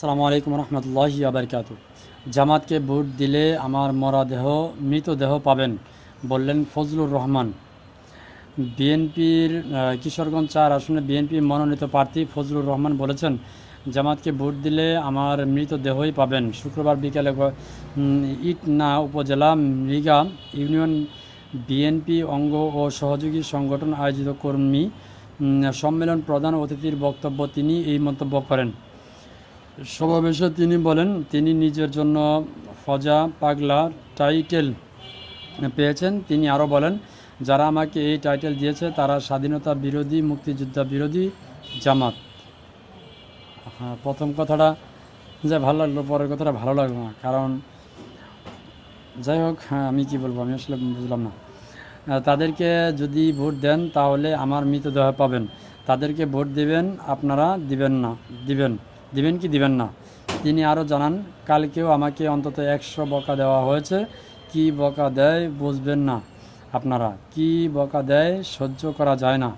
আসসালামু আলাইকুম রহমতুল্লাহি আবরকাত জামাতকে ভোট দিলে আমার মরাদেহ, মৃতদেহ পাবেন, বললেন ফজলুর রহমান। বিএনপির কিশোরগঞ্জ চার আসনে বিএনপি মনোনীত প্রার্থী ফজলুর রহমান বলেছেন, জামাতকে ভোট দিলে আমার মৃতদেহই পাবেন। শুক্রবার বিকেলে ইটনা উপজেলা মৃগা ইউনিয়ন বিএনপি অঙ্গ ও সহযোগী সংগঠন আয়োজিত কর্মী সম্মেলন প্রধান অতিথির বক্তব্য তিনি এই মন্তব্য করেন। সমাবেশে তিনি বলেন, তিনি নিজের জন্য ফজা, পাগলা টাইটেল পেয়েছেন। তিনি আরও বলেন, যারা আমাকে এই টাইটেল দিয়েছে, তারা স্বাধীনতা বিরোধী, মুক্তিযোদ্ধা বিরোধী জামাত। হ্যাঁ প্রথম কথাটা যে ভালো লাগল, পরের কথাটা ভালো লাগল না। কারণ, যাই হোক হ্যাঁ আমি কি বলব, আমি আসলে বুঝলাম না। তাদেরকে যদি ভোট দেন, তাহলে আমার মৃতদেহ পাবেন। তাদেরকে ভোট দিবেন, আপনারা দিবেন না, দিবেন। দিবেন কি দিবেন না। তিনি আরও জানান, কালকেও আমাকে অন্তত একশো বকা দেওয়া হয়েছে। কি বকা দেয় বুঝবেন না আপনারা। কি বকা দেয় সহ্য করা যায় না।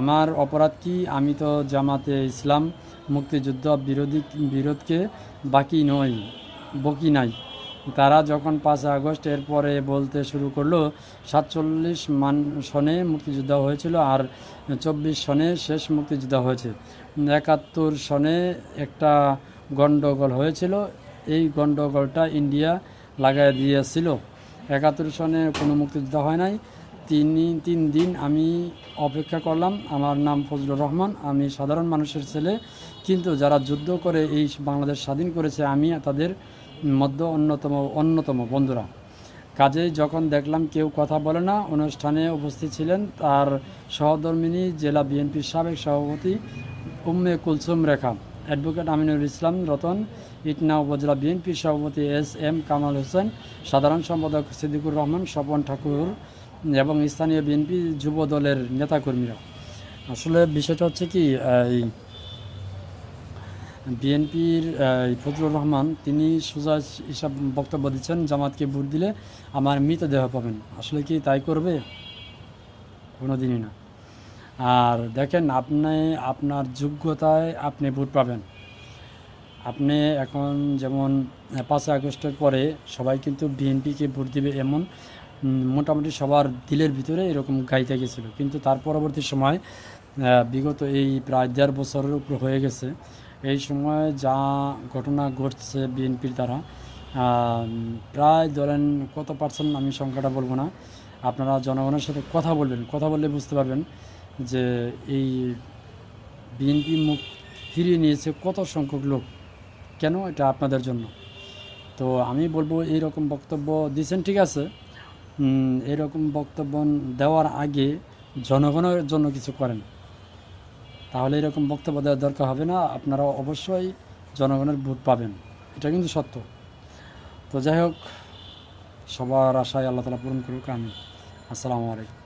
আমার অপরাধ কি? আমি তো জামাতে ইসলাম, মুক্তিযুদ্ধ বিরোধী, বিরোধকে বাকি নই, বকি নাই। তারা যখন পাঁচ আগস্ট এরপরে বলতে শুরু করল, সাতচল্লিশ মান, সনে মুক্তিযুদ্ধ হয়েছিল আর চব্বিশ সনে শেষ মুক্তিযুদ্ধ হয়েছে। একাত্তর সনে একটা গণ্ডগোল হয়েছিল। এই গণ্ডগোলটা ইন্ডিয়া লাগাই দিয়েছিল। একাত্তর সনে কোনো মুক্তিযুদ্ধ হয় নাই। তিন তিন দিন আমি অপেক্ষা করলাম। আমার নাম ফজলুর রহমান। আমি সাধারণ মানুষের ছেলে। কিন্তু যারা যুদ্ধ করে এই বাংলাদেশ স্বাধীন করেছে, আমি তাদের মধ্যে অন্যতম অন্যতম বন্ধুরা। কাজেই যখন দেখলাম কেউ কথা বলে না, অনুষ্ঠানে উপস্থিত ছিলেন তার সহধর্মিনী, জেলা বিএনপির সাবেক সভাপতি উম্মে কুলসুম রেখা, অ্যাডভোকেট আমিনুল ইসলাম রতন, ইটনা উপজেলা বিএনপির সভাপতি এস এম কামাল হোসেন, সাধারণ সম্পাদক সিদ্দিকুর রহমান, স্বপন ঠাকুর এবং স্থানীয় বিএনপি যুব দলের নেতাকর্মীরা। আসলে বিষয়টা হচ্ছে কি, এই বিএনপির ফজলুর রহমান, তিনি সোজা হিসাব বক্তব্য দিচ্ছেন, জামাতকে ভোট দিলে আমার মৃতদেহ পাবেন। আসলে কি তাই করবে? কোনো দিনই না। আর দেখেন, আপনি, আপনার যোগ্যতায় আপনি ভোট পাবেন। আপনি এখন যেমন পাঁচই আগস্টের পরে সবাই কিন্তু বিএনপিকে ভোট দিবে এমন মোটামুটি সবার দিলের ভিতরে এরকম গাইতে গেছিল। কিন্তু তার পরবর্তী সময় বিগত এই প্রায় দেড় বছরের উপর হয়ে গেছে। এই সময় যা ঘটনা ঘটছে বিএনপির দ্বারা প্রায় ধরেন কত পার্সেন্ট আমি সংখ্যাটা বলব না, আপনারা জনগণের সাথে কথা বলবেন, কথা বললে বুঝতে পারবেন যে এই বিএনপি মুখ ফিরিয়ে নিয়েছে কত সংখ্যক লোক, কেন এটা আপনাদের জন্য? তো আমি বলব এইরকম বক্তব্য দিচ্ছেন ঠিক আছে। এরকম বক্তব্য দেওয়ার আগে জনগণের জন্য কিছু করেন। তাহলে এরকম বক্তব্য দেওয়ার দরকার হবে না। আপনারা অবশ্যই জনগণের ভোট পাবেন। এটা কিন্তু সত্য। তো যাই হোক, সবার আশায় আল্লাহ তালা পূরণ করুক আমি আসসালামু আলাইকুম।